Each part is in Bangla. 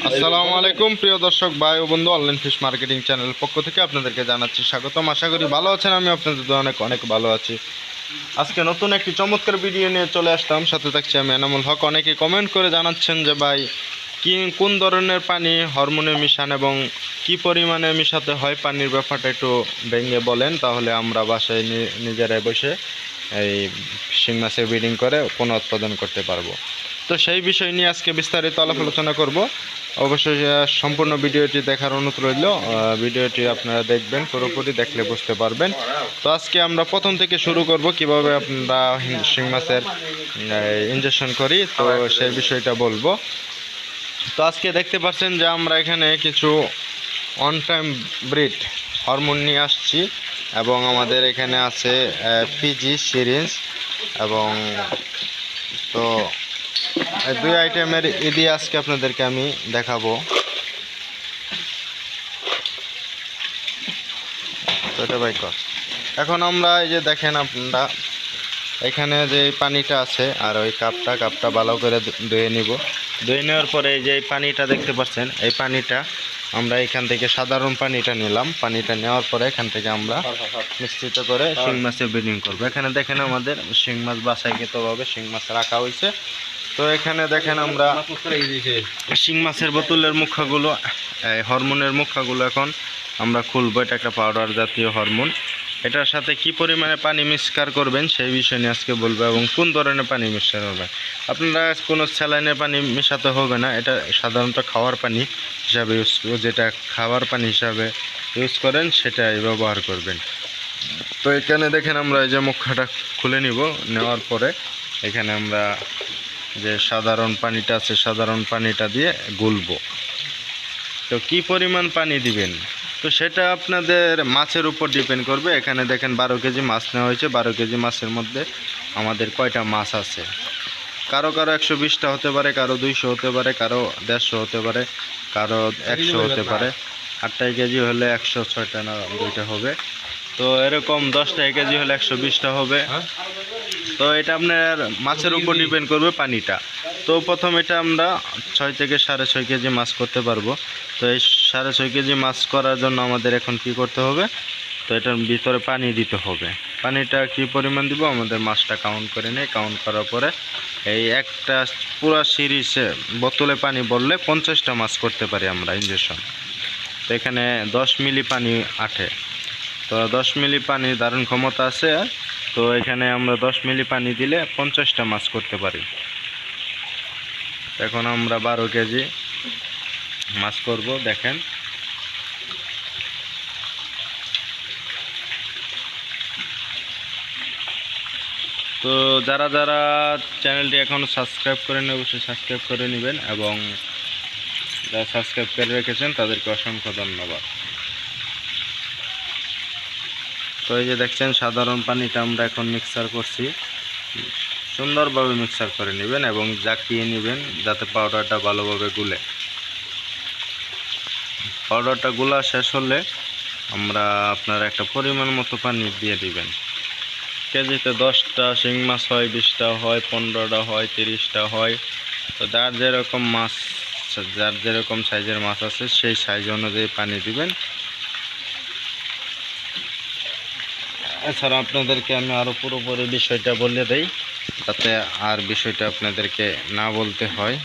আসসালামু আলাইকুম, প্রিয় দর্শক, ভাই ও বন্ধু অনলাইন ফিশ মার্কেটিং চ্যানেল পক্ষ থেকে আপনাদেরকে জানাচ্ছি স্বাগতম। আশা করি ভালো আছেন আমি আপনাদের অনেক অনেক ভালো আছি। আজকে নতুন একটি চমৎকার ভিডিও নিয়ে চলে আসলাম। সাথে থাকছি আমি এনামুল হক। অনেকে কমেন্ট করে জানাচ্ছেন যে, ভাই, কি, কোন ধরনের পানি হরমোনে মিশান এবং কি পরিমাণে মিশাতে হয়? পানির ব্যাপারটা একটু ভেঙে বলেন, তাহলে আমরা বাসায় নিজেরাই বসে এই শিং মাছের ব্রিডিং করে পুনঃ উৎপাদন করতে পারব। তো সেই বিষয় নিয়ে আজকে বিস্তারিত আলাপ আলোচনা করব। অবশ্যই সম্পূর্ণ ভিডিওটি দেখার অনুরোধ রইল। ভিডিওটি আপনারা দেখবেন, পুরোপুরি দেখলে বুঝতে পারবেন। তো আজকে আমরা প্রথম থেকে শুরু করব, কীভাবে আমরা শিং মাছের ইনজেকশন করি, তো সেই বিষয়টা বলব। তো আজকে দেখতে পাচ্ছেন যে আমরা এখানে কিছু অন টাইম ব্রিড হরমোন নিয়ে আসছি, এবং আমাদের এখানে আছে পিজি সিরিঞ্জ এবং তো দুই আইটেমের ইদি আজকে আপনাদেরকে আমি দেখাবো। এটা বাই কর। এখন আমরা এই যে দেখেন আপনারা এখানে যে পানিটা আছে আর ওই কাপটা কাপটা ভালো করে ধুয়ে নিব। ধুয়ে নেওয়ার পরে এই যে পানিটা দেখতে পাচ্ছেন এই পানিটা আমরা এখান থেকে সাধারণ পানিটা নিলাম। পানিটা নেওয়ার পরে এখান থেকে আমরা মিশ্রিত করে শিং মাছের ব্রিডিং করব। এখানে দেখেন আমাদের শিং মাছ বাসাইকৃতভাবে শিং মাছ রাখা হয়েছে। তো এখানে দেখেন আমরা শিং মাছের বোতলের মুখাগুলো, এই হরমোনের মুখাগুলো এখন আমরা খুলবো। এটা একটা পাউডার জাতীয় হরমোন। এটার সাথে কি পরিমাণে পানি মিক্সকার করবেন সেই বিষয় নিয়ে আজকে বলব এবং কোন ধরনের পানি মিক্সকার হবে। আপনারা কোনো স্যালাইনের পানি মেশাতে হবে না। এটা সাধারণত খাওয়ার পানি হিসাবে ইউজ যেটা খাওয়ার পানি হিসাবে ইউজ করেন, সেটাই ব্যবহার করবেন। তো এখানে দেখেন আমরা এই যে মুখাটা খুলে নিব। নেওয়ার পরে এখানে আমরা যে সাধারণ পানিটা আছে সাধারণ পানিটা দিয়ে গুলবো। তো কি পরিমাণ পানি দিবেন? তো সেটা আপনাদের মাছের উপর ডিপেন্ড করবে। এখানে দেখেন বারো কেজি মাছ নেওয়া হয়েছে। বারো কেজি মাছের মধ্যে আমাদের কয়টা মাছ আছে? কারও কারও একশো বিশটা হতে পারে কারও দুইশো হতে পারে কারও দেড়শো হতে পারে কারও একশো হতে পারে। আটটাই কেজি হলে একশো ছয়টা না দুইটা হবে। তো এরকম দশটা এক কেজি হলে একশো বিশটা হবে। তো এটা আপনার মাছের উপর ডিপেন্ড করবে পানিটা। তো প্রথম এটা আমরা ছয় থেকে সাড়ে ছয় কেজি মাছ করতে পারব। তো এই সাড়ে ছয় কেজি মাছ করার জন্য আমাদের এখন কি করতে হবে? তো এটার ভিতরে পানি দিতে হবে। পানিটা কি পরিমাণ দিব? আমাদের মাছটা কাউন্ট করে নেই। কাউন্ট করার পরে এই একটা পুরো সিরিজে বোতলে পানি বললে পঞ্চাশটা মাছ করতে পারি আমরা ইঞ্জেকশন তো এখানে দশ মিলি পানি আঠে তো দশ মিলি পানি দারুণ ক্ষমতা আছে। তো এখানে আমরা দশ মিলি পানি দিলে পঞ্চাশটা মাছ করতে পারি। এখন আমরা বারো কেজি মাছ করব, দেখেন। তো যারা যারা চ্যানেলটি এখনও সাবস্ক্রাইব করেন অবশ্যই সাবস্ক্রাইব করে নেবেন এবং যারা সাবস্ক্রাইব করে রেখেছেন, তাদেরকে অসংখ্য ধন্যবাদ। তো এই যে দেখছেন, সাধারণ পানিটা আমরা এখন মিক্সার করছি। সুন্দরভাবে মিক্সার করে নেবেন এবং জাকিয়ে নেবেন যাতে পাউডারটা ভালোভাবে গুলে। পাউডারটা গুলা শেষ হলে আমরা আপনার একটা পরিমাণ মতো পানি দিয়ে দিবেন। কেজিতে দশটা, শিং মাছ হয়, বিশটা হয়, পনেরোটা হয়, তিরিশটা হয়। তো যার যেরকম মাছ, যার যেরকম সাইজের মাছ আছে, সেই সাইজ অনুযায়ী পানি দিবেন। এছাড়া আপনাদেরকে আমি আরও পুরোপুরি বিষয়টা বলে দেই, যাতে আর বিষয়টা আপনাদেরকে না বলতে হয়।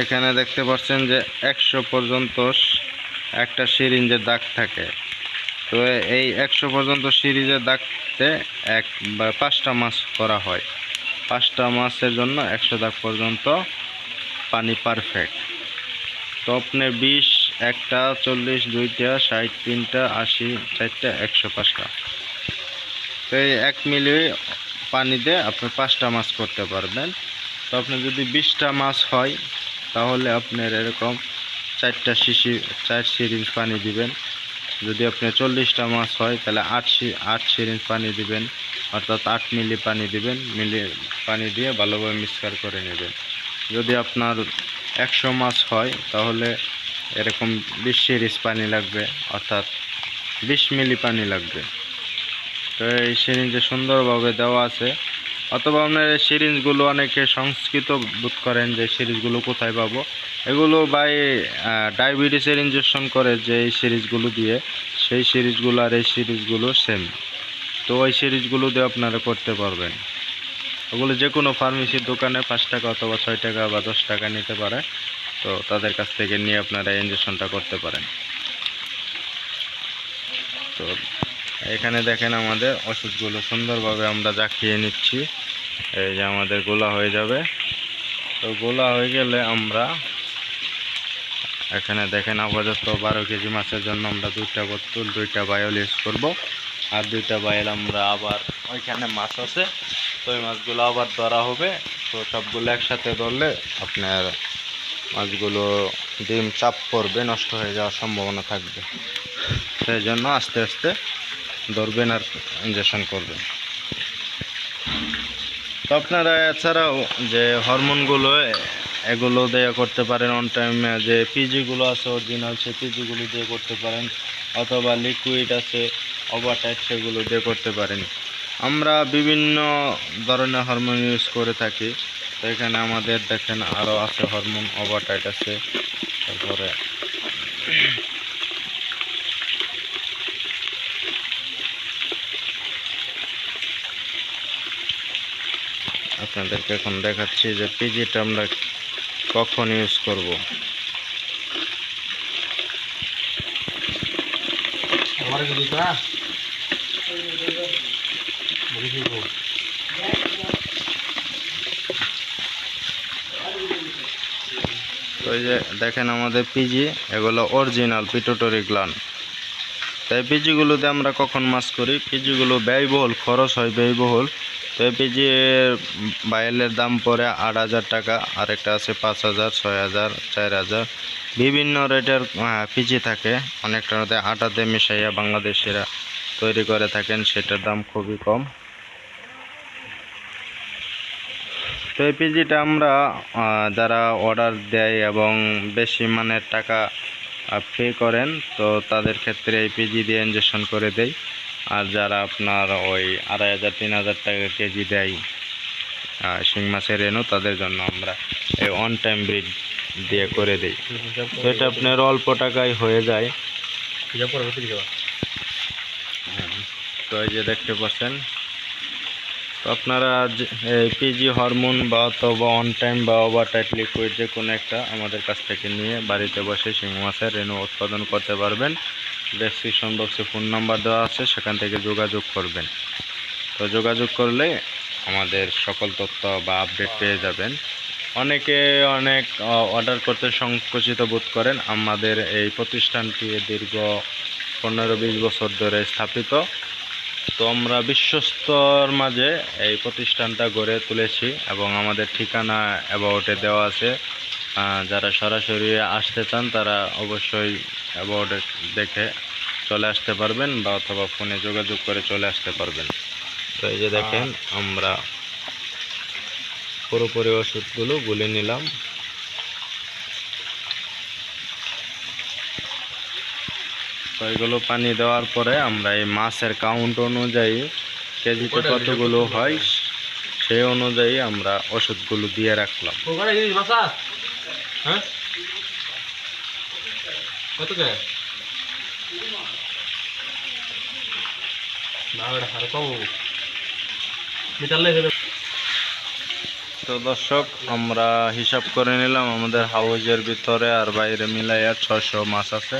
এখানে দেখতে পাচ্ছেন যে একশো পর্যন্ত একটা সিরিঞ্জের দাগ থাকে। তো এই একশো পর্যন্ত সিরিজের দাগতে এক বা পাঁচটা মাছ করা হয়। পাঁচটা মাছের জন্য একশো দাগ পর্যন্ত পানি পারফেক্ট তো আপনি বিশ, একটা, চল্লিশ, দুইটা, ষাট, তিনটা, আশি, চারটা, একশো পাঁচটা। তো এই এক মিলি পানিতে আপনি পাঁচটা মাছ করতে পারবেন। তো আপনি যদি বিশটা মাছ হয়, তাহলে আপনার এরকম চারটা শিশি, চার সিরিঞ্জ পানি দিবেন। যদি আপনি চল্লিশটা মাছ হয়, তাহলে আট আট সিরিঞ্জ পানি দিবেন। অর্থাৎ আট মিলি পানি দিবেন, মিলি পানি দিয়ে ভালোভাবে মিক্সকার করে নেবেন। যদি আপনার একশো মাছ হয়, তাহলে এরকম বিশ সিরিজ পানি লাগবে, অর্থাৎ বিশ মিলি পানি লাগবে। তো এই সিরিঞ্জে সুন্দরভাবে দেওয়া আছে। অথবা আপনার এই সিরিঞ্জগুলো অনেকে সংস্কৃত বোধ করেন যে সিরিজগুলো কোথায় পাবো। এগুলো বাই ডায়াবেটিসের ইঞ্জেকশন করে যে এই সিরিজগুলো দিয়ে, সেই সিরিজগুলো আর এই সিরিজগুলো সেম তো ওই সিরিজগুলো দিয়ে আপনারা করতে পারবেন। ওগুলো যে কোনো ফার্মেসির দোকানে পাঁচ টাকা অথবা ছয় টাকা বা দশ টাকা নিতে পারে। তো তাদের কাছ থেকে নিয়ে আপনারা ইঞ্জেকশনটা করতে পারেন। তো এখানে দেখেন আমাদের ওষুধগুলো সুন্দরভাবে আমরা জাকিয়ে নিচ্ছি, এই যে আমাদের গোলা হয়ে যাবে। তো গোলা হয়ে গেলে আমরা এখানে দেখেন আপাতত বারো কেজি মাছের জন্য আমরা দুইটা বোতল, দুইটা বায়োল ইউজ করব। আর দুইটা বায়ল আমরা আবার ওইখানে মাছ আছে, তো ওই মাছগুলো আবার ধরা হবে। তো সবগুলো একসাথে ধরলে আপনার মাছগুলো ডিম চাপ পড়বে, নষ্ট হয়ে যাওয়ার সম্ভাবনা থাকবে। সেই জন্য আস্তে আস্তে ধরবেন আর ইঞ্জেকশন করবেন। তো আপনারা এছাড়াও যে হরমোনগুলো, এগুলো দেয়া করতে পারেন অন টাইমে যে পিজিগুলো আছে অরিজিনাল সে পিজিগুলো দিয়ে করতে পারেন। অথবা লিকুইড আছে ওভারটাইট সেগুলো দিয়ে করতে পারেন। আমরা বিভিন্ন ধরনের হরমোন ইউজ করে থাকি। তো এখানে আমাদের দেখেন আরও আছে হরমোন ওভারটাইট আছে। তারপরে আপনাদেরকে এখন দেখাচ্ছি যে পিজিটা আমরা কখন ইউজ করব। আমার দিব যে দেখেন আমাদের পিজি এগুলো অরিজিনাল পিটোটরি গ্লান তাই পিজিগুলোতে আমরা কখন মাছ করি? পিজিগুলো ব্যয়বহুল, খরচ হয় ব্যয়বহুল। তো এই পিজি বায়েলের দাম পড়ে আট হাজার টাকা, আরেকটা আছে পাঁচ হাজার, ছয় হাজার, চার হাজার। বিভিন্ন রেটের পিজি থাকে অনেকটা আটাতে মিশাইয়া বাংলাদেশিরা তৈরি করে থাকেন, সেটার দাম খুবই কম। তো এই পিজিটা আমরা যারা অর্ডার দেয় এবং বেশি মানের টাকা পে করেন তো তাদের ক্ষেত্রে এই পিজি দিয়ে ইঞ্জেকশন করে দেয় আর যারা আপনার ওই আড়াই হাজার তিন হাজার টাকা কেজি দেয় শিং মাছের রেনু তাদের জন্য আমরা এই অন টাইম ব্রিড দিয়ে করে দিই। তো এটা আপনার অল্প টাকায় হয়ে যায়। দিবা তো এই যে দেখতে পাচ্ছেন তো আপনারা পিজি হরমোন বা অথবা অন টাইম বা ওভারটাইট লিকুইড যে কোনো একটা আমাদের কাছ থেকে নিয়ে বাড়িতে বসে শিং মাছের রেণু উৎপাদন করতে পারবেন। ডেসক্রিপশন বক্সে ফোন নাম্বার দেওয়া আছে, সেখান থেকে যোগাযোগ করবেন। তো যোগাযোগ করলে আমাদের সকল তথ্য বা আপডেট পেয়ে যাবেন। অনেকে অনেক অর্ডার করতে সংকুচিত বোধ করেন। আমাদের এই প্রতিষ্ঠানটি দীর্ঘ পনেরো বিশ বছর ধরে স্থাপিত। তো আমরা বিশ্বস্তর মাঝে এই প্রতিষ্ঠানটা গড়ে তুলেছি এবং আমাদের ঠিকানা অ্যাবাউটে দেওয়া আছে। যারা সরাসরি আসতে চান তারা অবশ্যই অ্যাবাউটে দেখে চলে আসতে পারবেন বা অথবা ফোনে যোগাযোগ করে চলে আসতে পারবেন। তো এই যে দেখেন আমরা পুরোপুরি ওষুধগুলো গুলে নিলাম। তো এগুলো পানি দেওয়ার পরে আমরা এই মাছের কাউন্ট অনুযায়ী কেজিতে কতগুলো হয় সেই অনুযায়ী আমরা ওষুধগুলো দিয়ে রাখলাম। হ্যাঁ? তো দর্শক আমরা হিসাব করে নিলাম আমাদের হাউজের ভিতরে আর বাইরে মিলাইয়া ছশো মাছ আছে।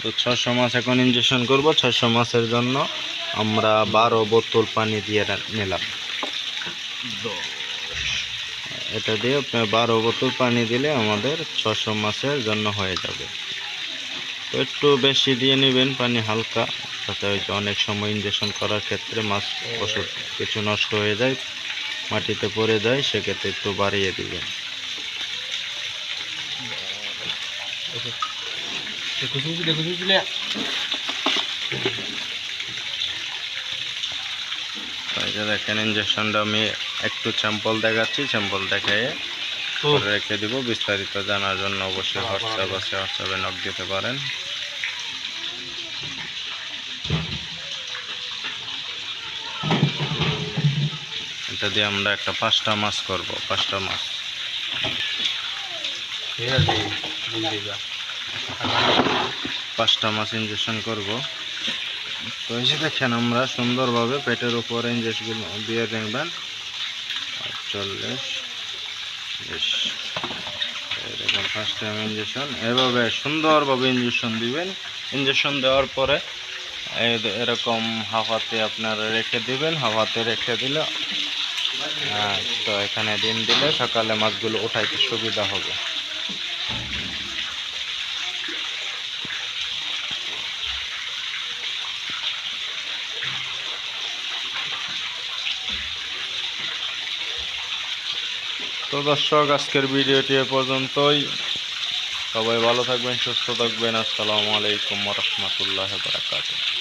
তো ছশো মাছ এখন ইনজেকশন করব ছশো মাছের জন্য আমরা বারো বোতল পানি দিয়ে নিলাম। এটা দিয়ে বারো বোতল পানি দিলে আমাদের ছশো মাছের জন্য হয়ে যাবে। তো একটু বেশি দিয়ে নেবেন পানি হালকা, তাতে যে অনেক সময় ইনজেকশন করার ক্ষেত্রে মাছ ওষুধ কিছু নষ্ট হয়ে যায়, মাটিতে পড়ে যায়, সেক্ষেত্রে একটু বাড়িয়ে দিবেন। দেখো শুনছি দেখো দেখেন ইঞ্জেকশনটা আমি একটু স্যাম্পল দেখাচ্ছি স্যাম্পল দেখায় রেখে দিব। বিস্তারিত জানার জন্য অবশ্যই হ্যাঁ, হোয়াটসঅ্যাপ আছে হোয়াটসঅ্যাপে নক দিতে পারেন। এটা দিয়ে আমরা একটা পাঁচটা মাছ করব পাঁচটা মাছ। ঠিক আছে পাঁচটা মাছ ইঞ্জেকশন করব। তো যে দেখেন আমরা সুন্দরভাবে পেটের উপর ইঞ্জেকশন দিয়ে দেখবেন। চল্লিশ বিশ। এই দেখুন ফার্স্ট টাইম ইঞ্জেকশন এভাবে সুন্দরভাবে ইঞ্জেকশন দিবেন। ইঞ্জেকশন দেওয়ার পরে এরকম হাওয়াতে আপনারা রেখে দিবেন। হাওয়াতে রেখে দিলে তো এখানে ডিম দিলে সকালে মাছগুলো ওঠাইতে সুবিধা হবে। তো দর্শক, আজকের ভিডিওটি এ পর্যন্তই। সবাই ভালো থাকবেন, সুস্থ থাকবেন। আসসালামু আলাইকুম রহমতুল্লাহ বারাকাতুহ।